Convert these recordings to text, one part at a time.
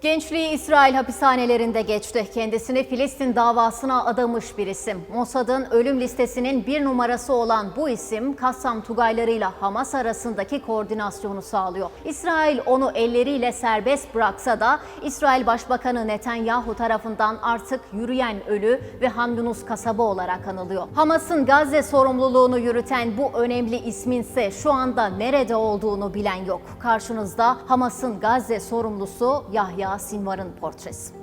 Gençliği İsrail hapishanelerinde geçti. Kendisini Filistin davasına adamış bir isim. Mossad'ın ölüm listesinin bir numarası olan bu isim Kassam Tugaylarıyla Hamas arasındaki koordinasyonu sağlıyor. İsrail onu elleriyle serbest bıraksa da İsrail Başbakanı Netanyahu tarafından artık yürüyen ölü ve Han Yunus kasaba olarak anılıyor. Hamas'ın Gazze sorumluluğunu yürüten bu önemli ismin ise şu anda nerede olduğunu bilen yok. Karşınızda Hamas'ın Gazze sorumlusu Yahya Sinvar'ın portresi.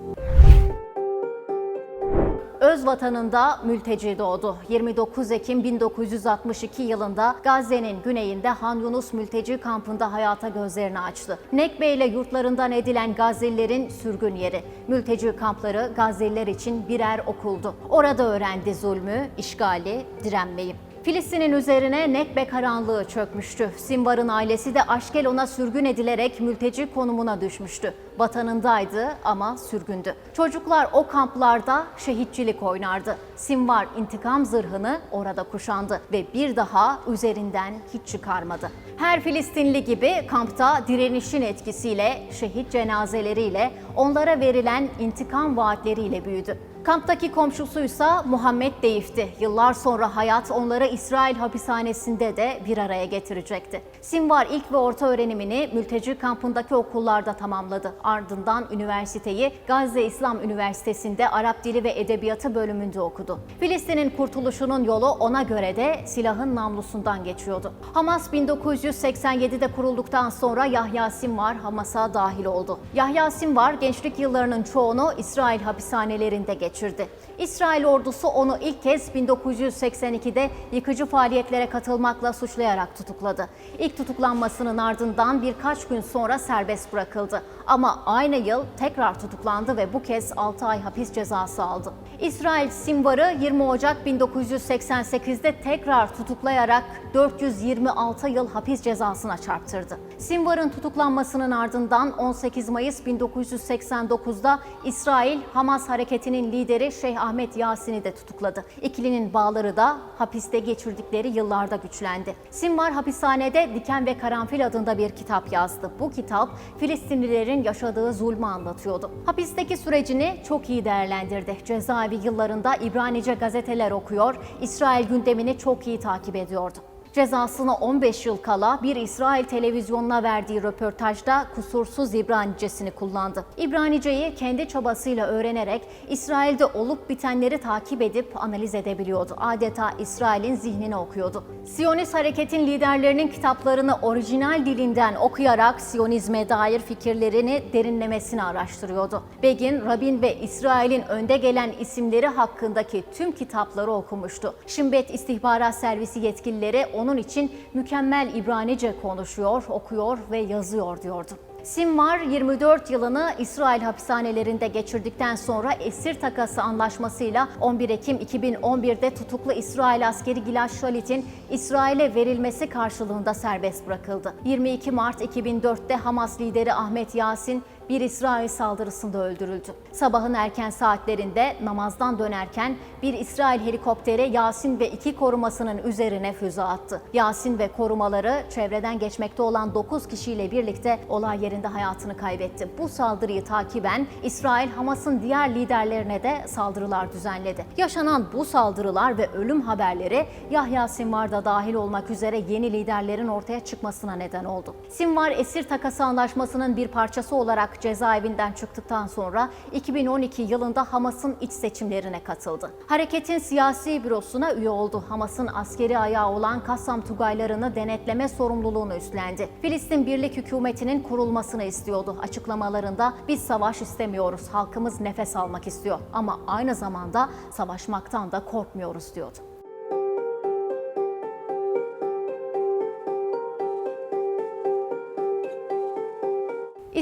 Öz vatanında mülteci doğdu. 29 Ekim 1962 yılında Gazze'nin güneyinde Han Yunus mülteci kampında hayata gözlerini açtı. Nekbe ile yurtlarından edilen Gazze'lilerin sürgün yeri. Mülteci kampları Gazze'liler için birer okuldu. Orada öğrendi zulmü, işgali, direnmeyi. Filistin'in üzerine Nekbe karanlığı çökmüştü. Simvar'ın ailesi de Aşkelon'a sürgün edilerek mülteci konumuna düşmüştü. Vatanındaydı ama sürgündü. Çocuklar o kamplarda şehitçilik oynardı. Simvar intikam zırhını orada kuşandı ve bir daha üzerinden hiç çıkarmadı. Her Filistinli gibi kampta direnişin etkisiyle, şehit cenazeleriyle, onlara verilen intikam vaatleriyle büyüdü. Kamptaki komşusuysa Muhammed Deyif'ti. Yıllar sonra hayat onları İsrail hapishanesinde de bir araya getirecekti. Simvar ilk ve orta öğrenimini mülteci kampındaki okullarda tamamladı. Ardından üniversiteyi Gazze İslam Üniversitesi'nde Arap Dili ve Edebiyatı bölümünde okudu. Filistin'in kurtuluşunun yolu ona göre de silahın namlusundan geçiyordu. Hamas 1987'de kurulduktan sonra Yahya Sinvar Hamas'a dahil oldu. Yahya Sinvar gençlik yıllarının çoğunu İsrail hapishanelerinde geçirdi. İsrail ordusu onu ilk kez 1982'de yıkıcı faaliyetlere katılmakla suçlayarak tutukladı. İlk tutuklanmasının ardından birkaç gün sonra serbest bırakıldı. Ama aynı yıl tekrar tutuklandı ve bu kez 6 ay hapis cezası aldı. İsrail Simvar'ı 20 Ocak 1988'de tekrar tutuklayarak 426 yıl hapis cezasına çarptırdı. Simvar'ın tutuklanmasının ardından 18 Mayıs 1989'da İsrail Hamas hareketinin lideri Şeyh Ahmet Yasin'i de tutukladı. İkilinin bağları da hapiste geçirdikleri yıllarda güçlendi. Simvar hapishanede Diken ve Karanfil adında bir kitap yazdı. Bu kitap Filistinlilerin yaşadığı zulmü anlatıyordu. Hapisteki sürecini çok iyi değerlendirdi. Cezaevi yıllarında İbranice gazeteler okuyor, İsrail gündemini çok iyi takip ediyordu. Cezasına 15 yıl kala bir İsrail televizyonuna verdiği röportajda kusursuz İbranicesini kullandı. İbraniceyi kendi çabasıyla öğrenerek İsrail'de olup bitenleri takip edip analiz edebiliyordu. Adeta İsrail'in zihnini okuyordu. Siyonist hareketin liderlerinin kitaplarını orijinal dilinden okuyarak Siyonizme dair fikirlerini derinlemesine araştırıyordu. Begin, Rabin ve İsrail'in önde gelen isimleri hakkındaki tüm kitapları okumuştu. Şimbet İstihbarat Servisi yetkilileri onun için mükemmel İbranice konuşuyor, okuyor ve yazıyor diyordu. Simvar 24 yılını İsrail hapishanelerinde geçirdikten sonra esir takası anlaşmasıyla 11 Ekim 2011'de tutuklu İsrail askeri Gilad Şalit'in İsrail'e verilmesi karşılığında serbest bırakıldı. 22 Mart 2004'te Hamas lideri Ahmet Yasin bir İsrail saldırısında öldürüldü. Sabahın erken saatlerinde namazdan dönerken bir İsrail helikopteri Yasin ve iki korumasının üzerine füze attı. Yasin ve korumaları çevreden geçmekte olan 9 kişiyle birlikte olay yerinde hayatını kaybetti. Bu saldırıyı takiben İsrail Hamas'ın diğer liderlerine de saldırılar düzenledi. Yaşanan bu saldırılar ve ölüm haberleri Yahya Sinvar da dahil olmak üzere yeni liderlerin ortaya çıkmasına neden oldu. Sinvar esir takası anlaşmasının bir parçası olarak cezaevinden çıktıktan sonra 2012 yılında Hamas'ın iç seçimlerine katıldı. Hareketin siyasi bürosuna üye oldu. Hamas'ın askeri ayağı olan Kassam Tugaylarını denetleme sorumluluğunu üstlendi. Filistin Birlik Hükümeti'nin kurulmasını istiyordu. Açıklamalarında biz savaş istemiyoruz, halkımız nefes almak istiyor ama aynı zamanda savaşmaktan da korkmuyoruz diyordu.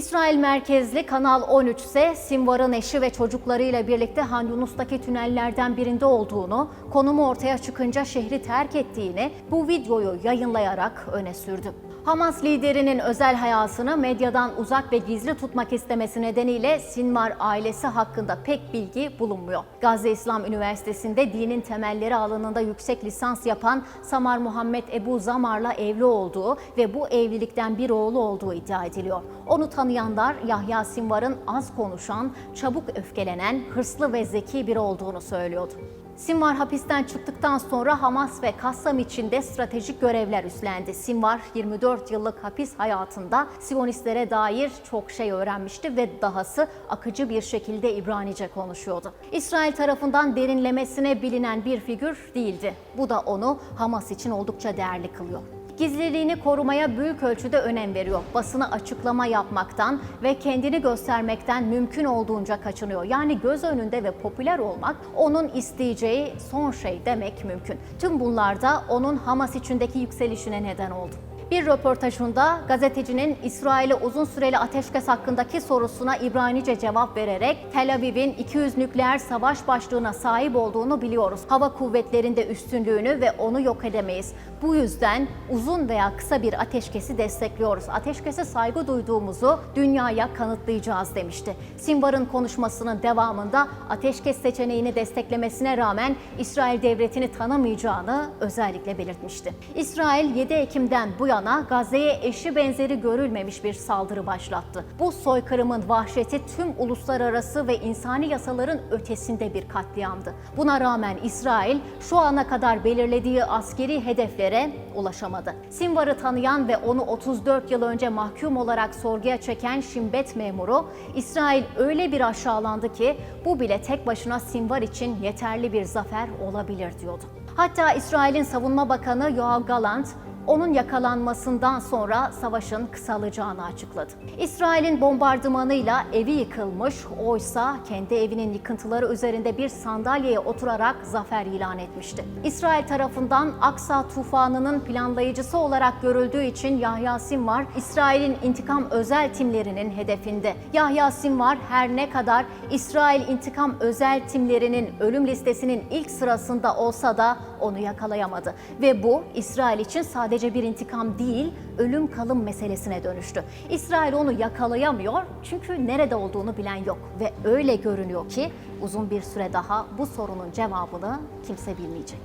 İsrail merkezli Kanal 13 ise Simvar'ın eşi ve çocuklarıyla birlikte Han Yunus'taki tünellerden birinde olduğunu, konumu ortaya çıkınca şehri terk ettiğini bu videoyu yayınlayarak öne sürdü. Hamas liderinin özel hayatını medyadan uzak ve gizli tutmak istemesi nedeniyle Sinvar ailesi hakkında pek bilgi bulunmuyor. Gazze İslam Üniversitesi'nde dinin temelleri alanında yüksek lisans yapan Samar Muhammed Ebu Zamar'la evli olduğu ve bu evlilikten bir oğlu olduğu iddia ediliyor. Onu tanıyanlar Yahya Sinvar'ın az konuşan, çabuk öfkelenen, hırslı ve zeki biri olduğunu söylüyordu. Sinvar hapisten çıktıktan sonra Hamas ve Kassam içinde stratejik görevler üstlendi. Sinvar 24 yıllık hapis hayatında Siyonistlere dair çok şey öğrenmişti ve dahası akıcı bir şekilde İbranice konuşuyordu. İsrail tarafından derinlemesine bilinen bir figür değildi. Bu da onu Hamas için oldukça değerli kılıyor. Gizliliğini korumaya büyük ölçüde önem veriyor. Basına açıklama yapmaktan ve kendini göstermekten mümkün olduğunca kaçınıyor. Yani göz önünde ve popüler olmak onun isteyeceği son şey demek mümkün. Tüm bunlar da onun Hamas içindeki yükselişine neden oldu. Bir röportajında gazetecinin İsrail'e uzun süreli ateşkes hakkındaki sorusuna İbranice cevap vererek Tel Aviv'in 200 nükleer savaş başlığına sahip olduğunu biliyoruz. Hava kuvvetlerinde üstünlüğünü ve onu yok edemeyiz. Bu yüzden uzun veya kısa bir ateşkesi destekliyoruz. Ateşkese saygı duyduğumuzu dünyaya kanıtlayacağız demişti. Sinvar'ın konuşmasının devamında ateşkes seçeneğini desteklemesine rağmen İsrail devletini tanımayacağını özellikle belirtmişti. İsrail 7 Ekim'den bu yana Gazze'ye eşi benzeri görülmemiş bir saldırı başlattı. Bu soykırımın vahşeti tüm uluslararası ve insani yasaların ötesinde bir katliamdı. Buna rağmen İsrail şu ana kadar belirlediği askeri hedeflere ulaşamadı. Sinvar'ı tanıyan ve onu 34 yıl önce mahkum olarak sorguya çeken Şimbet memuru, İsrail öyle bir aşağılandı ki bu bile tek başına Sinvar için yeterli bir zafer olabilir diyordu. Hatta İsrail'in savunma bakanı Yoav Galant, onun yakalanmasından sonra savaşın kısalacağını açıkladı. İsrail'in bombardımanıyla evi yıkılmış, oysa kendi evinin yıkıntıları üzerinde bir sandalyeye oturarak zafer ilan etmişti. İsrail tarafından Aksa tufanının planlayıcısı olarak görüldüğü için Yahya Sinvar, İsrail'in intikam özel timlerinin hedefinde. Yahya Sinvar her ne kadar İsrail intikam özel timlerinin ölüm listesinin ilk sırasında olsa da onu yakalayamadı. Ve bu İsrail için sadece bir intikam değil, ölüm kalım meselesine dönüştü. İsrail onu yakalayamıyor çünkü nerede olduğunu bilen yok. Ve öyle görünüyor ki uzun bir süre daha bu sorunun cevabını kimse bilmeyecek.